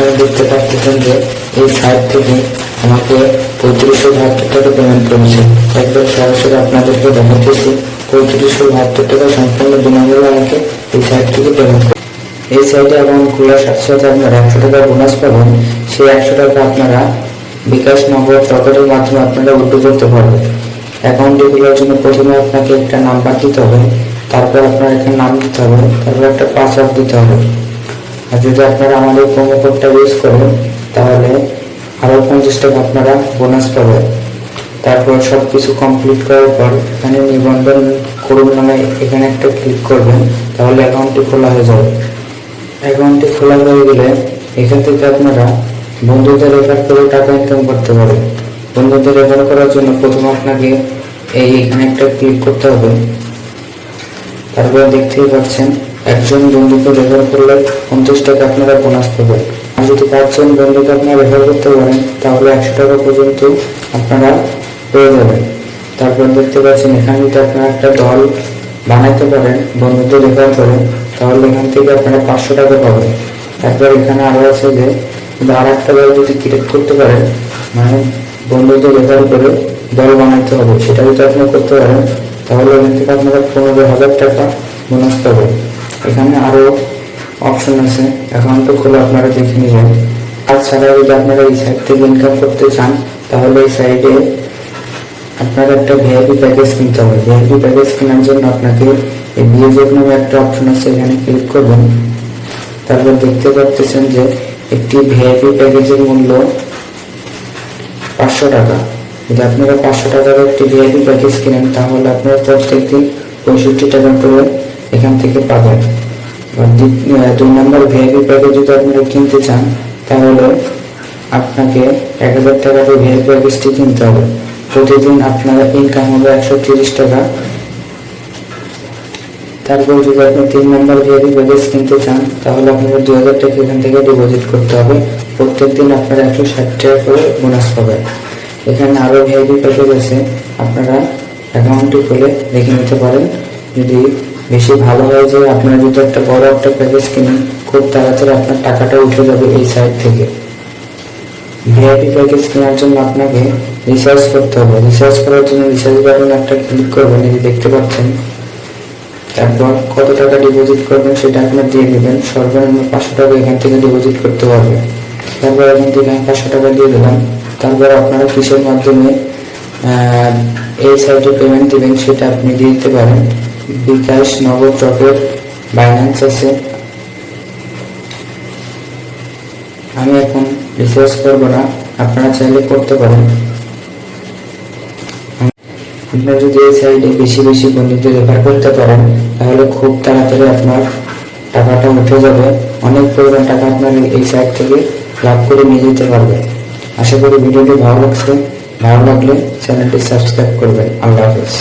আপনারা দেখতে পাচ্ছেন যে এই সাইট থেকে আমাকে পঁয়ত্রিশশো বাহাত্তর টাকা পেমেন্ট করেছে। একবার সরাসরি আপনাদেরকে দেখাতেছি পঁয়ত্রিশশো বাহাত্তর টাকা সম্পূর্ণ বিনামূল্যে আমাকে এই সাইট থেকে পেমেন্ট করে এই সাইটে অ্যাকাউন্ট খোলার সাথে সাথে আপনারা একশো টাকা বোনাস পাবেন। সেই একশো টাকা আপনারা বিকাশ নগদ রকেটের মাধ্যমে আপনারা উদ্যোগ করতে পারবেন। অ্যাকাউন্টটি খোলার জন্য প্রথমে আপনাকে একটা নাম্বার দিতে হবে, তারপর আপনার এখানে নাম দিতে হবে, তারপর একটা পাসওয়ার্ড দিতে হবে। আর যদি আপনারা আমাদের প্রোমো কোডটা ইউজ করেন, তাহলে আরও পঞ্চাশ টাকা আপনারা বোনাস পাবেন। তারপর সব কিছু কমপ্লিট করার পর এখানে নিবন্ধন করুন নামে এখানে একটা ক্লিক করবেন, তাহলে অ্যাকাউন্টটি খোলা হয়ে যাবে। অ্যাকাউন্টটি খোলা হয়ে গেলে এখান থেকে আপনারা বন্ধুদের রেফার করে টাকা ইনকাম করতে পারেন বন্ধুদের রেফার করার জন্য প্রথমে আপনাকে এই এখানে একটা ক্লিক করতে হবে। তারপরে দেখতেই পাচ্ছেন একজন বন্ধুকে রেফার করলে পঞ্চাশ টাকা আপনারা বোনাস পাবেন। আর যদি পাঁচজন বন্ধুকে আপনারা রেফার করতে পারেন, তাহলে একশো টাকা পর্যন্ত আপনারা পেয়ে যাবেন। তারপর দেখতে পাচ্ছেন, এখানে যদি আপনারা একটা দল বানাইতে পারেন, বন্ধুদের রেফার করে। তাহলে এখান থেকে আপনারা পাঁচশো টাকা পাবেন। তারপর এখানে আরও আছে যে আর একটা দল যদি ক্রিয়েট করতে পারেন মানে বন্ধুদের রেফার করে দল বানাইতে হবে সেটা যদি আপনি করতে পারেন, তাহলে এখান থেকে আপনারা পনেরো হাজার টাকা বোনাস পাবেন। এখানে আরও অপশন আছে। অ্যাকাউন্টও খুলে আপনারা দেখে নেবেন। তাছাড়া যদি আপনারা এই সাইট থেকে ইনকাম করতে চান, তাহলে এই সাইটে আপনার একটা ভিআইপি প্যাকেজ কিনতে হবে। ভিআইপি প্যাকেজ কেনার জন্য আপনাকে এই বিএজেড নামে একটা অপশন আছে, এখানে ক্লিক করবেন। তারপর দেখতে পাচ্ছেন যে একটি ভিআইপি প্যাকেজের মূল্য পাঁচশো টাকা। যদি আপনারা পাঁচশো টাকার একটি ভিআইপি প্যাকেজ কিনেন, তাহলে আপনারা প্রত্যেক দিন পঁয়ষট্টি টাকা করে এখান থেকে পাবেন। দুই নম্বর ভিআইপি প্যাকেজ যদি আপনারা কিনতে চান, তাহলে আপনাকে এক হাজার টাকার ভিআইপি প্যাকেজটি কিনতে হবে। প্রতিদিন আপনার ইনকাম হবে একশো তিরিশ টাকা। তারপর যদি আপনি তিন নম্বর ভিআইপি প্যাকেজ কিনতে চান, তাহলে আপনাকে দু হাজার টাকা এখান থেকে ডিপোজিট করতে হবে। প্রত্যেক দিন আপনারা একশো ষাট টাকা করে বোনাস পাবেন। এখানে আরও ভিআইপি প্যাকেজ আছে। আপনারা অ্যাকাউন্টটি খুলে দেখে নিতে পারেন। যদি বেশি ভালো হয় যে আপনারা যদি একটা বড় একটা প্যাকেজ কিনেন, খুব তাড়াতাড়ি আপনার টাকাটা উঠে যাবে এই সাইট থেকে। ভিআইপি প্যাকেজ কেনার জন্য আপনাকে রিচার্জ করতে হবে। রিচার্জ করার জন্য রিচার্জ বাটন একটা ক্লিক করবেন, এই দেখতে পাচ্ছেন। তারপর কত টাকা ডিপোজিট করবেন সেটা আপনার দিয়ে দেবেন। সর্বনিম্ন পাঁচশো টাকা এখান থেকে ডিপোজিট করতে পারবেন তারপর এখান থেকে আমি পাঁচশো টাকা দিয়ে দিলাম। তারপর আপনারা কিসের মাধ্যমে এই সাইটে পেমেন্ট দেবেন সেটা আপনি দিয়ে দিতে পারেন। বিকাশ নগদ রকেট বাইন্যান্স আছে। আমি এখন রিসার্চ করব না, আপনারা চাইলে করতে পারেন। আপনারা যদি এই সাইডে বেশি বেশি বন্ধুদের রেফার করতে পারেন, তাহলে খুব তাড়াতাড়ি আপনার টাকাটা উঠে যাবে। অনেক পরিমাণ টাকা আপনার এই সাইট থেকে লাভ করে নিয়ে যেতে পারবে আশা করি ভিডিওটি ভালো লাগছে। ভালো লাগলে চ্যানেলটি সাবস্ক্রাইব করবেন। আল্লাহ হাফেজ।